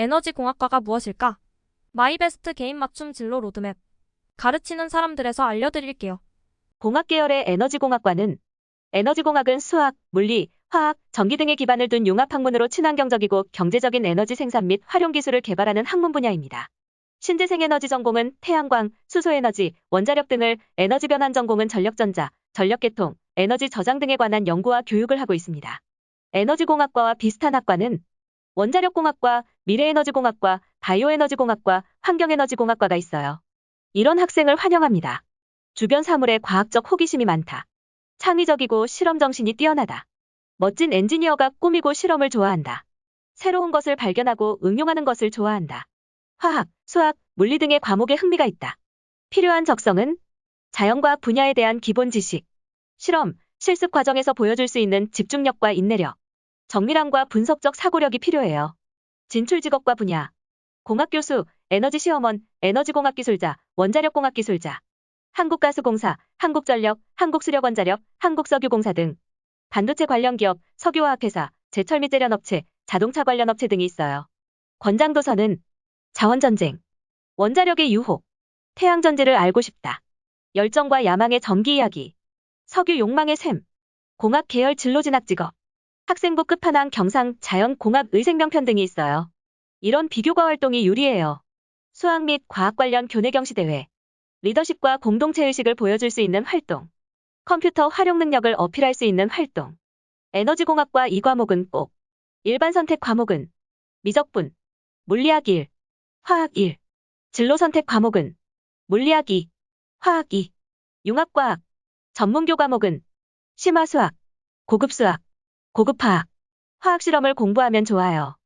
에너지 공학과가 무엇일까? 마이베스트 개인 맞춤 진로 로드맵. 가르치는 사람들에서 알려드릴게요. 공학 계열의 에너지 공학과는 에너지 공학은 수학, 물리, 화학, 전기 등의 기반을 둔 융합 학문으로 친환경적이고 경제적인 에너지 생산 및 활용 기술을 개발하는 학문 분야입니다. 신재생 에너지 전공은 태양광, 수소 에너지, 원자력 등을, 에너지 변환 전공은 전력 전자, 전력 계통, 에너지 저장 등에 관한 연구와 교육을 하고 있습니다. 에너지 공학과와 비슷한 학과는 원자력공학과, 미래에너지공학과, 바이오에너지공학과, 환경에너지공학과가 있어요. 이런 학생을 환영합니다. 주변 사물에 과학적 호기심이 많다. 창의적이고 실험 정신이 뛰어나다. 멋진 엔지니어가 꾸미고 실험을 좋아한다. 새로운 것을 발견하고 응용하는 것을 좋아한다. 화학, 수학, 물리 등의 과목에 흥미가 있다. 필요한 적성은 자연과학 분야에 대한 기본 지식, 실험, 실습 과정에서 보여줄 수 있는 집중력과 인내력, 정밀함과 분석적 사고력이 필요해요. 진출 직업과 분야, 공학 교수, 에너지 시험원, 에너지 공학 기술자, 원자력 공학 기술자, 한국가스공사, 한국전력, 한국수력원자력, 한국석유공사 등. 반도체 관련 기업, 석유화학회사, 제철 및 재련업체, 자동차 관련 업체 등이 있어요. 권장도서는 자원전쟁, 원자력의 유혹, 태양전지를 알고 싶다, 열정과 야망의 전기 이야기, 석유 욕망의 샘, 공학 계열 진로 진학 직업, 학생부 끝판왕 경상 자연 공학 의생명편 등이 있어요. 이런 비교과 활동이 유리해요. 수학 및 과학 관련 교내 경시 대회, 리더십과 공동체 의식을 보여줄 수 있는 활동, 컴퓨터 활용 능력을 어필할 수 있는 활동. 에너지공학과 이 과목은 꼭. 일반 선택 과목은 미적분, 물리학 1, 화학 1. 진로 선택 과목은 물리학 2, 화학 2. 융합과학. 전문교 과목은 심화수학, 고급수학, 고급화학. 화학 실험을 공부하면 좋아요.